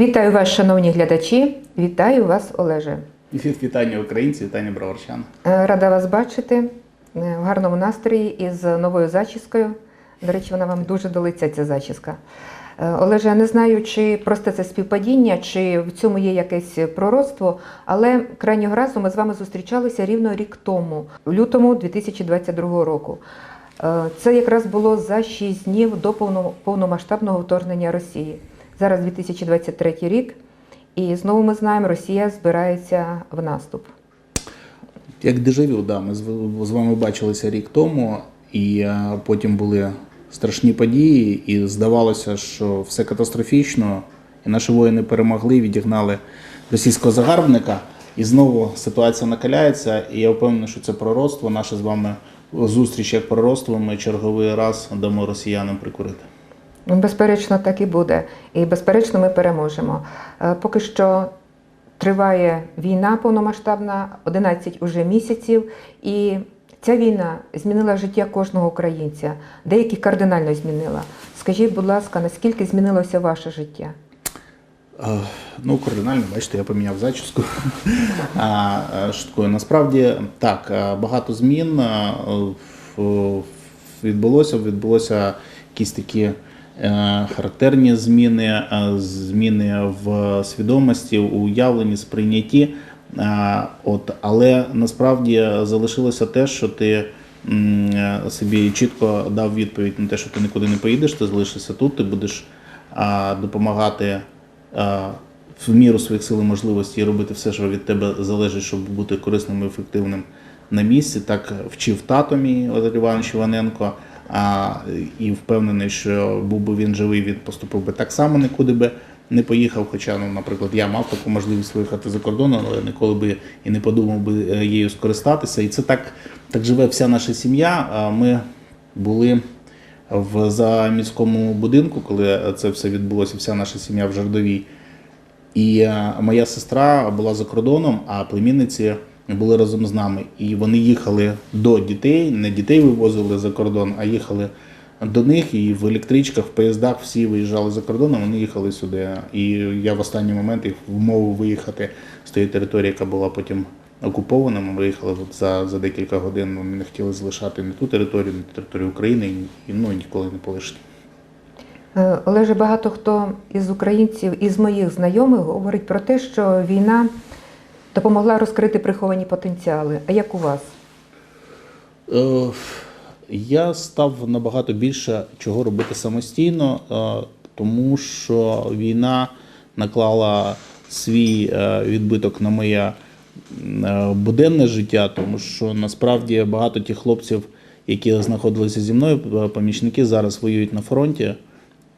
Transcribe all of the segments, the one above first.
Вітаю вас, шановні глядачі. Вітаю вас, Олеже. Вітання українців, вітання броварчан. Е, Рада вас бачити е, в гарному настрої із новою зачіскою. До речі, вона вам дуже до лиця ця зачіска. Е, Олеже, я не знаю, чи просто це співпадіння, чи в цьому є якесь пророцтво, але крайнього разу ми з вами зустрічалися рівно рік тому, в лютому 2022 року. Це якраз було за 6 днів до повно- повномасштабного вторгнення Росії. Зараз 2023 рік, і знову ми знаємо, Росія збирається в наступ. Як дежавю, да, ми з вами бачилися рік тому, і е, потім були страшні події, і здавалося, що все катастрофічно, і наші воїни перемогли, відігнали російського загарбника. І знову ситуація накаляється, і я впевнений, що це пророцтво, наше з вами зустріч як пророцтво, ми черговий раз дамо росіянам прикурити. Ну, Безперечно, так і буде. І безперечно, ми переможемо. Е, Поки що триває війна повномасштабна, 11 уже місяців, і ця війна змінила життя кожного українця, деякі кардинально змінила. Скажіть, будь ласка, наскільки змінилося ваше життя? Е, Ну, кардинально, бачите, я поміняв зачіску. Е. Насправді так, багато змін відбулося. Відбулося якісь такі характерні зміни, е, зміни в свідомості, уявленні, сприйнятті. Е, От, але насправді залишилося те, що ти е, собі чітко дав відповідь на те, що ти нікуди не поїдеш, ти залишишся тут, ти будеш допомагати в міру своїх сил і можливостей робити все, що від тебе залежить, щоб бути корисним і ефективним на місці. Так вчив тато мій Олег Іванович Іваненко. А, і впевнений, що був би він живий, він поступив би так само, нікуди би не поїхав. Хоча, ну, наприклад, я мав таку можливість виїхати за кордон, але ніколи би і не подумав би е, її скористатися. І це так, так живе вся наша сім'я. Ми були в заміському будинку, коли це все відбулося, вся наша сім'я в Жардовій. І е, моя сестра була за кордоном, а племінниці були разом з нами. І вони їхали до дітей, не дітей вивозили за кордон, а їхали до них. І в електричках, в поїздах всі виїжджали за кордон, а вони їхали сюди. І я в останній момент їх вмовив виїхати з тієї території, яка була потім окупована. Ми виїхали за, за декілька годин. Вони не хотіли залишати не ту територію, не територію України і ну, ніколи не полишити. Е, Олеже, багато хто із українців, із моїх знайомих говорить про те, що війна допомогла розкрити приховані потенціали. А як у вас? Е, Я став набагато більше чого робити самостійно, е, тому що війна наклала свій е, відбиток на моє буденне життя, тому що насправді багато тих хлопців, які знаходилися зі мною, помічники зараз воюють на фронті,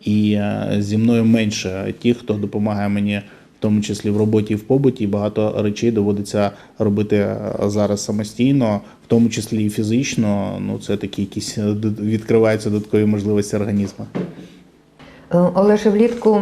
і зі мною менше ті, хто допомагає мені. Тому числі в роботі і в побуті, багато речей доводиться робити е, зараз самостійно, в тому числі і фізично. Ну це такі якісь е, відкриваються додаткові можливості організму. Е, Олеже, влітку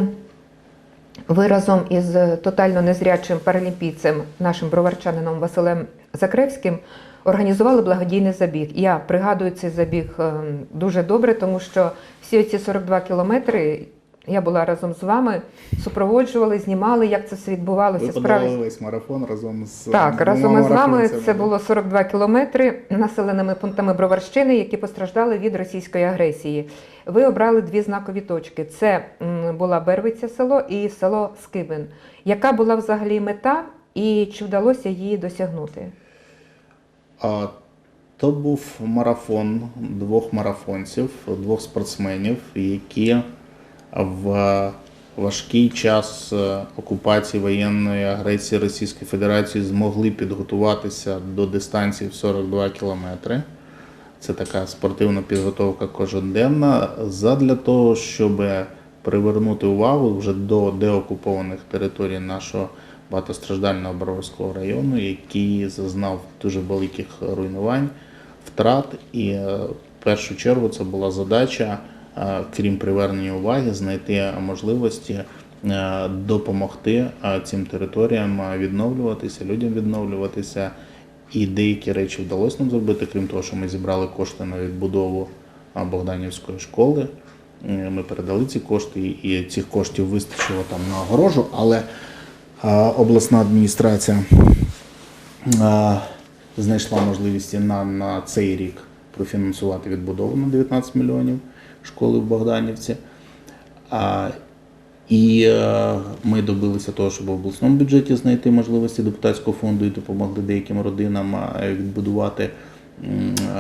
ви разом із тотально незрячим паралімпійцем, нашим броварчанином Василем Закревським, організували благодійний забіг. Я пригадую цей забіг е, дуже добре, тому що всі ці 42 кілометри я була разом з вами, супроводжували, знімали, як це все відбувалося. Ви подавали весь марафон разом з Так, разом із вами це було 42 кілометри населеними пунктами Броварщини, які постраждали від російської агресії. Ви обрали дві знакові точки: це була Бервиця село і село Скибин. Яка була взагалі мета і чи вдалося її досягнути? А, то був марафон двох марафонців, двох спортсменів, які в важкий час е, окупації воєнної агресії Російської Федерації змогли підготуватися до дистанції в 42 кілометри. Це така спортивна підготовка коженденна, задля того, щоб привернути увагу вже до деокупованих територій нашого багатостраждального Боровського району, який зазнав дуже великих руйнувань, втрат. І е, в першу чергу це була задача, е, крім привернення уваги, знайти можливості е, допомогти е, цим територіям е, відновлюватися, людям відновлюватися. І деякі речі вдалося нам зробити, крім того, що ми зібрали кошти на відбудову Богданівської школи. Ми передали ці кошти, і цих коштів вистачило там на огорожу, але обласна адміністрація знайшла можливість на, на цей рік профінансувати відбудову на 19 мільйонів школи в Богданівці. А, і е, ми добилися того, щоб в обласному бюджеті знайти можливості депутатського фонду і допомогли деяким родинам відбудувати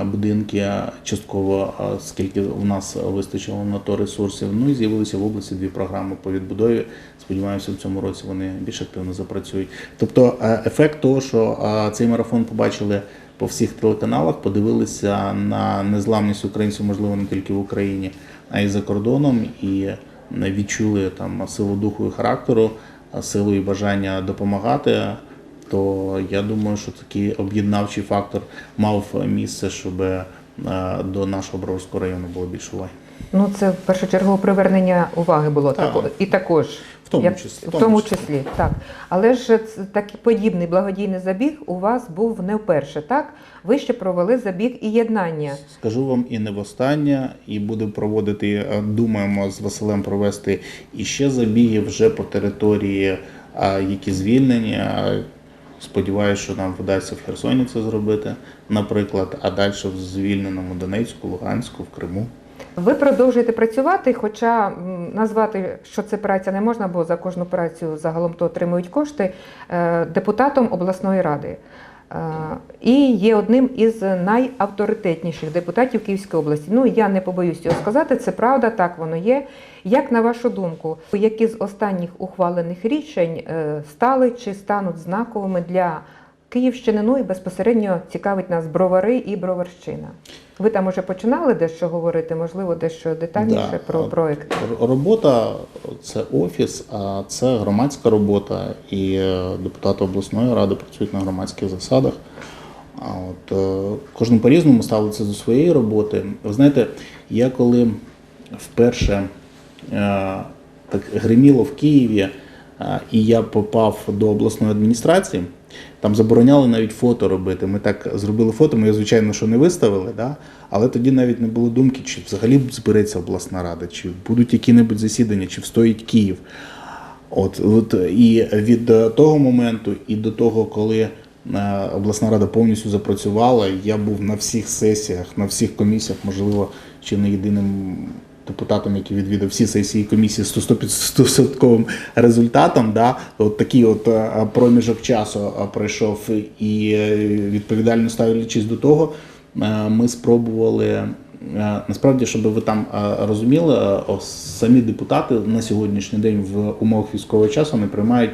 будинки частково, скільки у нас вистачило на то ресурсів. Ну і з'явилися в області дві програми по відбудові. Сподіваємося, в цьому році вони більш активно запрацюють. Тобто е, ефект того, що цей марафон побачили по всіх телеканалах, подивилися на незламність українців, можливо, не тільки в Україні, а й за кордоном, і відчули там силу духу і характеру, силу і бажання допомагати. То я думаю, що такий об'єднавчий фактор мав місце, щоб е, до нашого Броварського району було більше уваги. Ну, це першочергове привернення уваги було Так. і також. В тому як- числі, в тому числі, так. Але ж такий подібний благодійний забіг у вас був не вперше, так? Ви ще провели забіг і єднання. Скажу вам і не востаннє, і будемо проводити, е, думаємо з Василем провести іще забіги вже по території, е, які звільнені. Е, Сподіваюся, що нам вдасться в Херсоні це зробити, наприклад, а далі в звільненому Донецьку, Луганську, в Криму. Ви продовжуєте працювати, хоча назвати, що це праця не можна, бо за кожну працю загалом то отримують кошти е, депутатом обласної ради. Е, І є одним із найавторитетніших депутатів Київської області. Ну я не побоюсь цього сказати, це правда, так воно є. Як на вашу думку, які з останніх ухвалених рішень е, стали чи стануть знаковими для Київщини? Ну і безпосередньо цікавить нас бровари і броварщина. Ви там уже починали дещо говорити, можливо, дещо детальніше Да. про проект. Робота це офіс, а це громадська робота, і е, депутати обласної ради працюють на громадських засадах. А от е, кожен по-різному ставиться до своєї роботи. Ви знаєте, я коли вперше е, так гриміло в Києві, і я попав до обласної адміністрації, там забороняли навіть фото робити. Ми так зробили фото, ми звичайно, що не виставили, да? але тоді навіть не було думки, чи взагалі збереться обласна рада, чи будуть які-небудь засідання, чи встоїть Київ. От, от і від е, того моменту і до того, коли е, обласна рада повністю запрацювала, я був на всіх сесіях, на всіх комісіях, можливо, чи не єдиним депутатом, який відвідав всі сесії комісії з 100% результатом. Да, от такий от е, проміжок часу е, пройшов, і е, відповідально ставлячись до того, ми спробували. Насправді, щоб ви там розуміли, самі депутати на сьогоднішній день в умовах військового часу не приймають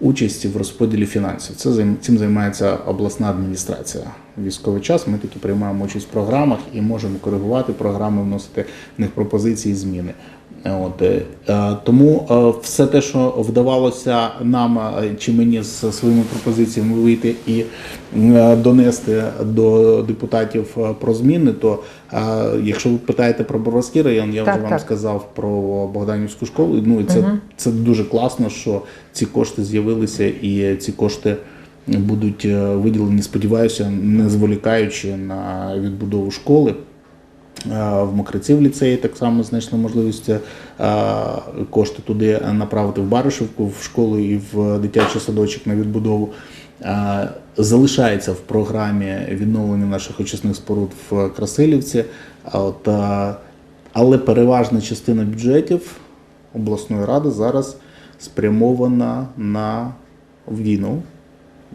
участь в розподілі фінансів. Це цим займається обласна адміністрація. Військовий час ми таки приймаємо участь в програмах і можемо коригувати програми, вносити в них пропозиції, зміни. От, е, тому е, все те, що вдавалося нам е, чи мені з своїми пропозиціями вийти і е, донести до депутатів про зміни, то е, якщо ви питаєте про Боровський район, я Так, вже вам так. сказав про Богданівську школу. Ну і це, це дуже класно, що ці кошти з'явилися, і ці кошти будуть виділені, сподіваюся, не зволікаючи на відбудову школи. В Мокриці в ліцеї так само знайшли можливість е, кошти туди направити в Баришівку, в школу і в дитячий садочок на відбудову. Залишається в програмі відновлення наших очисних споруд в Красилівці. От, е, але переважна частина бюджетів обласної ради зараз спрямована на війну.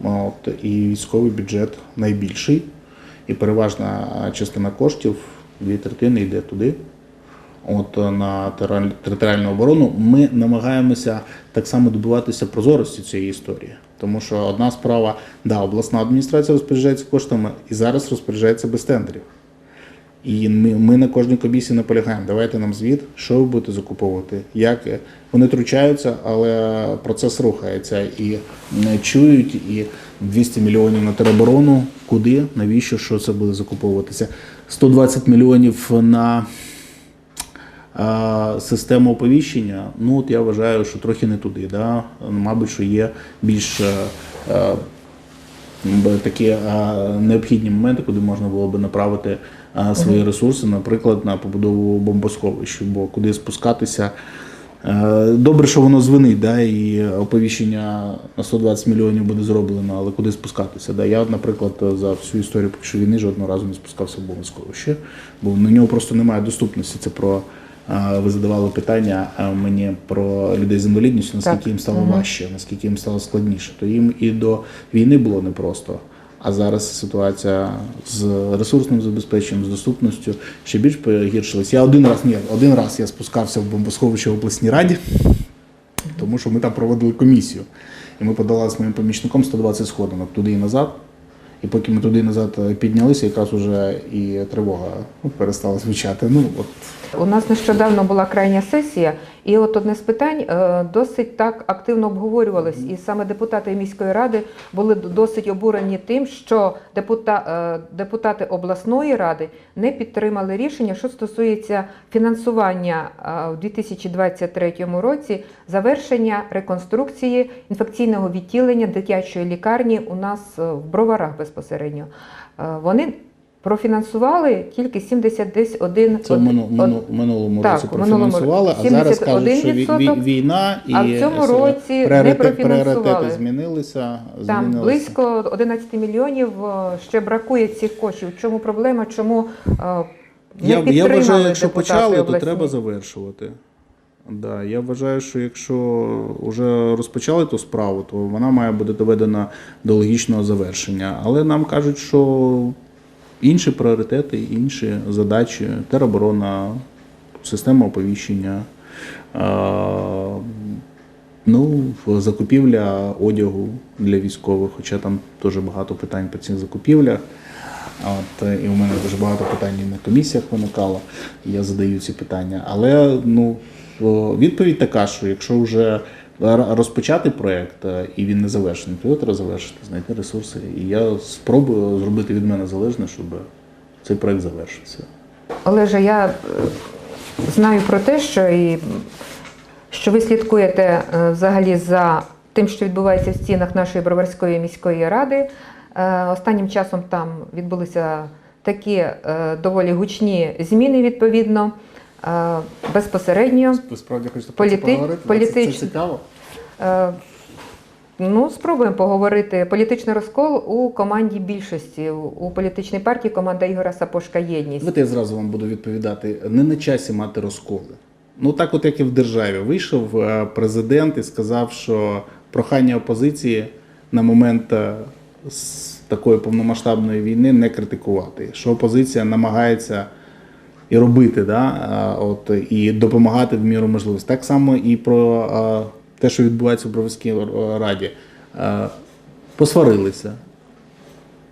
От, і військовий бюджет найбільший. І переважна частина коштів, дві третини йде туди. От е, на територіальну оборону ми намагаємося так само добиватися прозорості цієї історії. Тому що одна справа, да, обласна адміністрація розпоряджається коштами і зараз розпоряджається без тендерів. І ми, ми на кожній комісії наполягаємо, давайте нам звіт, що ви будете закуповувати, як е, вони тручаються, але процес рухається і м, чують, і 200 мільйонів на тероборону, куди, навіщо, що це буде закуповуватися. 120 мільйонів на систему оповіщення. Ну от я вважаю, що трохи не туди. Да? Мабуть, що є більш такі необхідні моменти, куди можна було би направити свої ресурси, наприклад, на побудову бомбосховищ, бо куди спускатися. Е, Добре, що воно звенить, да, і оповіщення на 120 мільйонів буде зроблено, але куди спускатися? Да? Я, наприклад, за всю історію поки що війни жодного разу не спускався в бомбосховище, бо на нього просто немає доступності. Це про е, ви задавали питання е, мені про людей з інвалідністю, наскільки Так. їм стало важче, наскільки їм стало складніше. То їм і до війни було непросто. А зараз ситуація з ресурсним забезпеченням, з доступністю ще більш погіршилась. Я один раз ні, один раз я спускався в бомбосховище в обласній раді, тому що ми там проводили комісію. І ми подали з моїм помічником 120 сходинок туди і назад. І поки ми туди і назад е, піднялися, якраз уже і тривога ну, перестала звучати. Ну, от У нас нещодавно була крайня сесія, і от одне з питань е, досить так активно обговорювалось. І саме депутати міської ради були досить обурені тим, що депута, е, депутати обласної ради не підтримали рішення, що стосується фінансування е, у 2023 році завершення реконструкції інфекційного відділення дитячої лікарні у нас в броварах безпосередньо. Вони профінансували тільки 71 це в мину- мину- минулому Так, році профінансували, а зараз кажуть, що ві- 71%, ві- війна і а в цьому році не профінансували. змінилися. Там змінилися. близько 11 мільйонів е, ще бракує цих коштів. Чому проблема? Чому е, не Я, я вважаю, якщо почали, то треба завершувати. Да, я вважаю, що якщо вже розпочали ту справу, то вона має бути доведена до логічного завершення. Але нам кажуть, що інші пріоритети, інші задачі, тероборона, система оповіщення, ну, закупівля одягу для військових, хоча там дуже багато питань по цих закупівлях. От, і у мене дуже багато питань на комісіях виникало, я задаю ці питання. Але ну, відповідь така, що якщо вже розпочати проєкт е, і він не завершений, то його треба завершити, знайти ресурси. І я спробую зробити від мене залежне, щоб цей проєкт завершився. Олеже, я е, знаю про те, що і що ви слідкуєте е, взагалі за тим, що відбувається в стінах нашої Броварської міської ради. Останнім часом там відбулися такі доволі гучні зміни відповідно. Безпосередньо справді про це Політи- поговорити? Це- це цікаво. Е, Ну, спробуємо поговорити. Політичний розкол у команді більшості. У- політичній партії команда Ігора Сапошка єдність. Давайте я зразу вам буду відповідати. Не на часі мати розколи. Ну так, от як і в державі, вийшов е, президент і сказав, що прохання опозиції на момент е, такої повномасштабної війни не критикувати. Що опозиція намагається і робити, да? от, і допомагати в міру можливості. Так само і про те, що відбувається в Броварській раді. Посварилися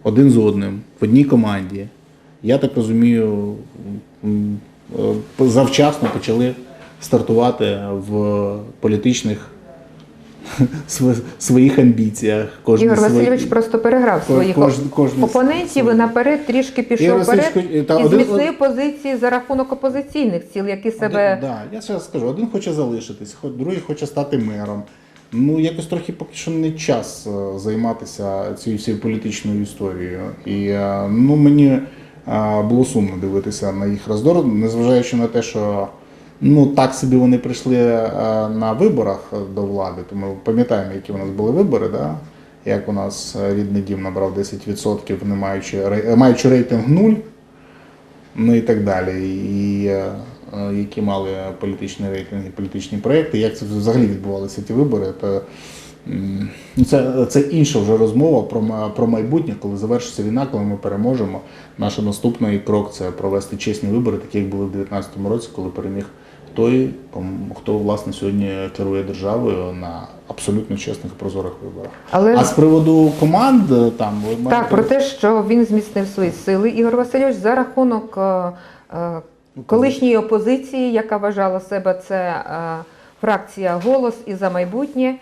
один з одним в одній команді. Я так розумію, завчасно почали стартувати в політичних своїх амбіціях. Кожен Ігор свої- Васильович просто переграв своїх кожен- кожен опонентів свої. і наперед трішки пішов Васильович, вперед та і один- позиції за рахунок опозиційних сил, які себе Один, да, я зараз скажу, один хоче залишитись, другий хоче стати мером. Ну, якось трохи поки що не час е, займатися цією всією політичною історією. І е, ну, мені е, було сумно дивитися на їх роздор, незважаючи на те, що ну, так собі вони прийшли е, на виборах до влади. То ми пам'ятаємо, які у нас були вибори, да? як у нас е, рідний дім набрав 10%, не маючи, рей- маючи рейтинг 0 ну і так далі. І е, е, які мали політичні рейтинги, політичні проекти, як це взагалі відбувалися ті вибори, то ну, це, це інша вже розмова про, про майбутнє, коли завершиться війна, коли ми переможемо. Наш наступний крок це провести чесні вибори, такі як були в 2019 році, коли переміг той, хто власне сьогодні керує державою на абсолютно чесних і прозорих виборах. Але А з приводу команд е, там ви так про те, що він зміцнив свої сили. Ігор Васильович за рахунок е, е, колишньої опозиції, яка вважала себе це фракція голос і за майбутнє.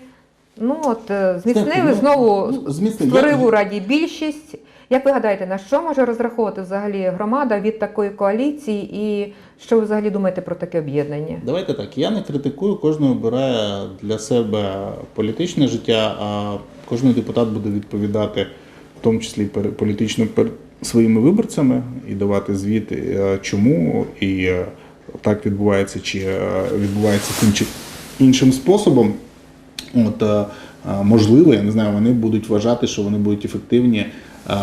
Ну от зміцнили ну, знову ну, зміцнив. створив у раді більшість. Як ви гадаєте, на що може розраховувати взагалі громада від такої коаліції, і що ви взагалі думаєте про таке об'єднання? Давайте так. Я не критикую, кожен обирає для себе політичне життя, а кожен депутат буде відповідати, в тому числі пер- своїми виборцями і давати звіт, е, чому і е, так відбувається, чи е, відбувається тим чи іншим способом. От, можливо, я не знаю, вони будуть вважати, що вони будуть ефективні, е,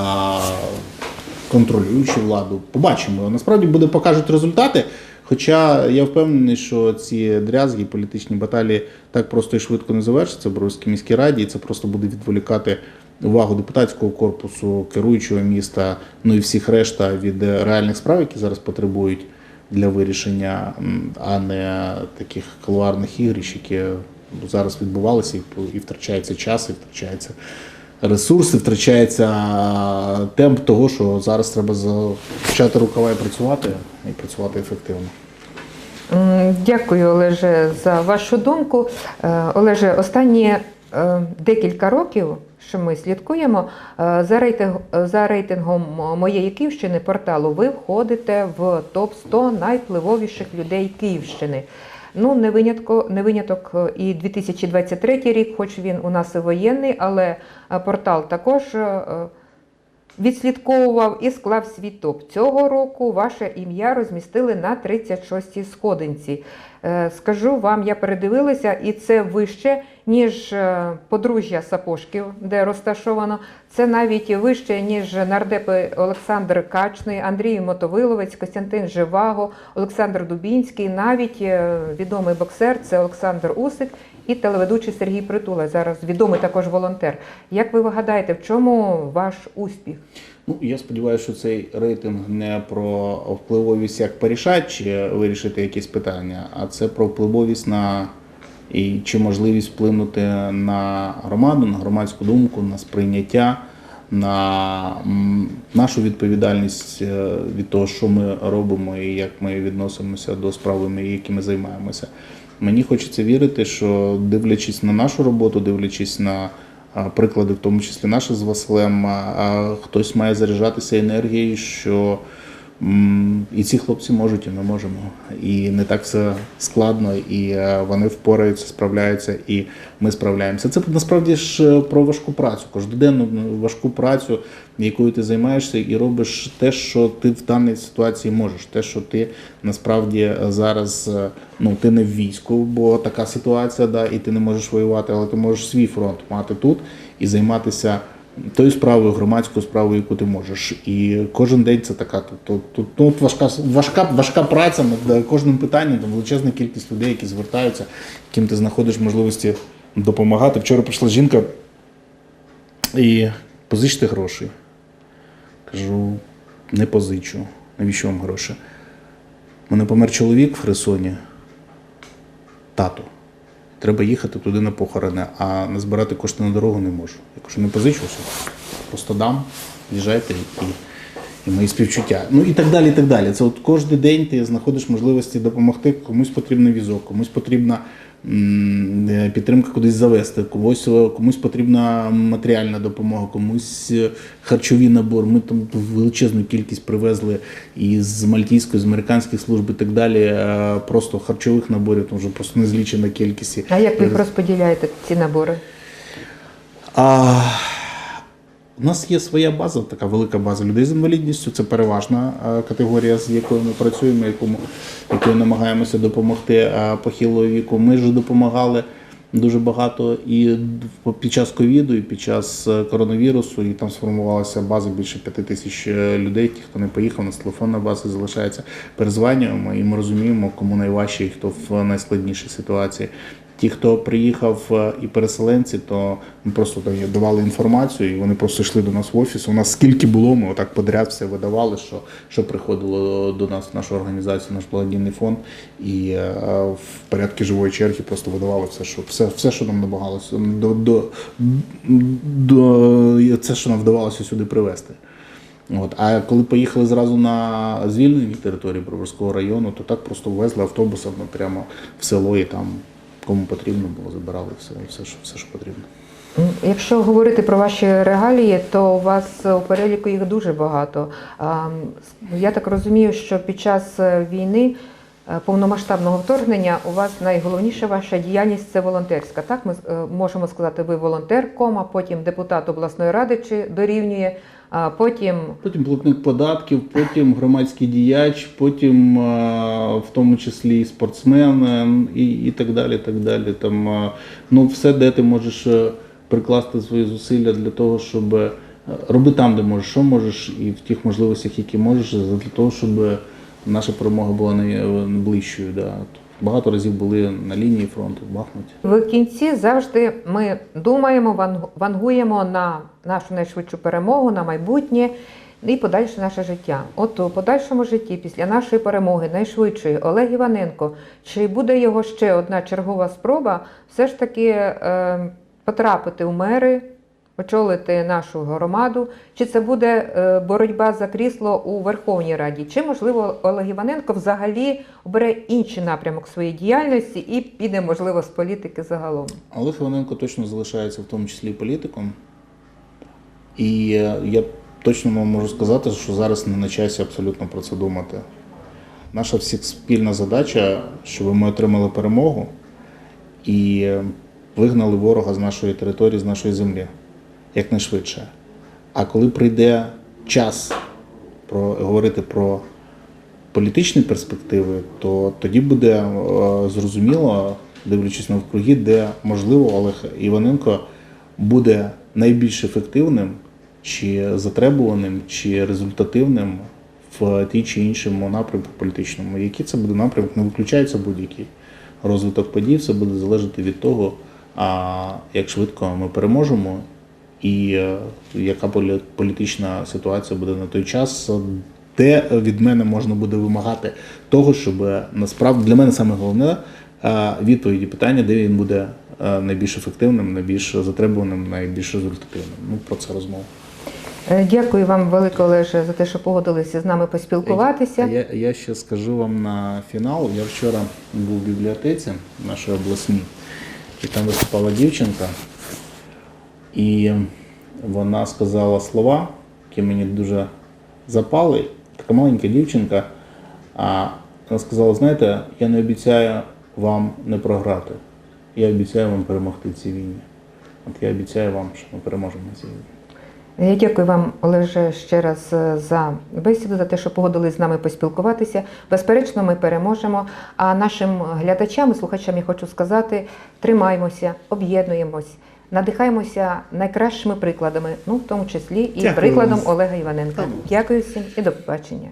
контролюючи владу. Побачимо. Насправді буде покажуть результати. Хоча я впевнений, що ці дрязги, політичні баталії так просто і швидко не завершаться в Боровській міській раді, і це просто буде відволікати увагу депутатського корпусу, керуючого міста, ну і всіх решта від реальних справ, які зараз потребують для вирішення, а не таких кулуарних ігрищ, які зараз відбувалися, і втрачається час, і втрачається ресурси, втрачається темп того, що зараз треба почати рукава і працювати, і працювати ефективно. Дякую, Олеже, за вашу думку. Е, Олеже, останні е, декілька років, що ми слідкуємо, е, за, рейтинг, за рейтингом моєї Київщини порталу ви входите в топ 100 найвпливовіших людей Київщини. Ну, не винятко, не виняток е, і 2023 рік, хоч він у нас і воєнний, але е, портал також е, відслідковував і склав свій. Цього року ваше ім'я розмістили на 36-й сходинці. Е, Скажу вам, я передивилася, і це вище, ніж е, подружжя Сапожків, де розташовано. Це навіть вище, ніж нардепи Олександр Качний, Андрій Мотовиловець, Костянтин Живаго, Олександр Дубінський, навіть е, відомий боксер це Олександр Усик і телеведучий Сергій Притула. Зараз відомий також волонтер. Як ви гадаєте, в чому ваш успіх? Ну, я сподіваюся, що цей рейтинг не про впливовість як порішати чи вирішити якісь питання, а це про впливовість на і чи можливість вплинути на громаду, на громадську думку, на сприйняття, на нашу відповідальність е, від того, що ми робимо і як ми відносимося до справами, якими займаємося. Мені хочеться вірити, що дивлячись на нашу роботу, дивлячись на приклади, в тому числі наші з Василем, хтось має заряджатися енергією, що і ці хлопці можуть, і ми можемо. І не так все складно, і е, вони впораються, справляються, і ми справляємося. Це насправді ж е, про важку працю, кожноденну ну, важку працю, якою ти займаєшся, і робиш те, що ти в даній ситуації можеш, те, що ти насправді е, зараз ну ти не в війську, бо така ситуація, да, і ти не можеш воювати, але ти можеш свій фронт мати тут і займатися тою справою, громадською справою, яку ти можеш. І кожен день це така тут, тут, тут важка, важка, важка праця над кожним питанням, там величезна кількість людей, які звертаються, яким ти знаходиш можливості допомагати. Вчора прийшла жінка і позичте гроші. Кажу, не позичу. Навіщо вам гроші? У мене помер чоловік в Херсоні. Тато. Треба їхати туди на похорони, а назбирати кошти на дорогу не можу. Я кажу, не позичуся. Просто дам, їжджайте і, і мої співчуття. Ну і так далі. і так далі. Це от кожен день ти знаходиш можливості допомогти. Комусь потрібен візок, комусь потрібна підтримка кудись завести, комусь, е, комусь потрібна матеріальна допомога, комусь харчові харчовий набор. Ми там величезну кількість привезли із мальтійської, з американських служб і так далі. е, Просто харчових наборів, тому що просто незлічена кількість. А як ви їх розподіляєте ці набори? А, у нас є своя база, така велика база людей з інвалідністю. Це переважна е, категорія, з якою ми працюємо, якому, якою намагаємося допомогти е, похилого віку. Ми ж допомагали дуже багато і під час ковіду, і під час е, коронавірусу, і там сформувалася база більше п'яти тисяч людей. Ті, хто не поїхав, у нас телефонна база залишається. Перезванюємо і ми розуміємо, кому найважче і хто в найскладнішій ситуації. Ті, хто приїхав е, і переселенці, то ми просто там давали інформацію, і вони просто йшли до нас в офіс. У нас скільки було, ми отак подряд все видавали, що, що приходило до нас в нашу організацію, наш благодійний фонд. І е, в порядку живої черги просто видавали все, що все, все, що нам намагалося до, до, до це, що нам вдавалося сюди привезти. От. А коли поїхали зразу на звільнені території Броварського району, то так просто везли автобусом прямо в село і там кому потрібно було, забирали все, все, що, все, що потрібно. Якщо говорити про ваші регалії, то у вас у переліку їх дуже багато. Я так розумію, що під час е, війни е, повномасштабного вторгнення у вас найголовніша ваша діяльність це волонтерська. Так, ми е, можемо сказати, ви волонтер, кома, потім депутат обласної ради чи дорівнює, потім Потім платник податків, потім громадський діяч, потім в тому числі і спортсмен е, і, і так далі. Так далі. Там, ну, все, де ти можеш е, прикласти свої зусилля для того, щоб е, роби там, де можеш, що можеш, і в тих можливостях, які можеш, для того, щоб наша перемога була найближчою. Да. Багато разів були на лінії фронту, в Бахмуті. в кінці завжди ми думаємо, вангу- вангуємо на нашу найшвидшу перемогу, на майбутнє. І подальше наше життя. От у подальшому житті, після нашої перемоги, найшвидшої, Олег Іваненко, чи буде його ще одна чергова спроба все ж таки е, потрапити у мери, очолити нашу громаду? Чи це буде е, боротьба за крісло у Верховній Раді? Чи можливо Олег Іваненко взагалі обере інший напрямок своєї діяльності і піде, можливо, з політики загалом? Олег Іваненко точно залишається в тому числі політиком. І е, я точно можу сказати, що зараз не на часі абсолютно про це думати. Наша всіх спільна задача, щоб ми отримали перемогу і е, вигнали ворога з нашої території, з нашої землі якнайшвидше. А коли прийде час про, говорити про політичні перспективи, то тоді буде е, зрозуміло, дивлячись навкруги, де можливо Олег Іваненко буде найбільш ефективним чи затребуваним, чи результативним в тій чи іншому напрямку політичному. Який це буде напрямок, не виключається будь-який розвиток подій, все буде залежати від того, а, як швидко ми переможемо, і е, яка полі- політична ситуація буде на той час, де від мене можна буде вимагати того, щоб е, насправді для мене саме головне е, відповіді питання, де він буде е, найбільш ефективним, найбільш затребуваним, найбільш результативним. Ну про це розмова. Е, Дякую вам, велике Олеже, за те, що погодилися з нами поспілкуватися. Я, я ще скажу вам на фінал. Я вчора був в бібліотеці нашої обласній, і там виступала дівчинка, і вона сказала слова, які мені дуже запали. Така маленька дівчинка. А вона сказала: знаєте, я не обіцяю вам не програти. Я обіцяю вам перемогти цій війні. От я обіцяю вам, що ми переможемо на цій війні. Я дякую вам, Олеже, ще раз е, за бесіду, за те, що погодились з нами поспілкуватися. Безперечно, ми переможемо. А нашим глядачам і слухачам я хочу сказати: тримаймося, об'єднуємось, надихаємося найкращими прикладами, ну в тому числі і Дякую прикладом вам. Олега Іваненка. Ну. Дякую всім і до побачення.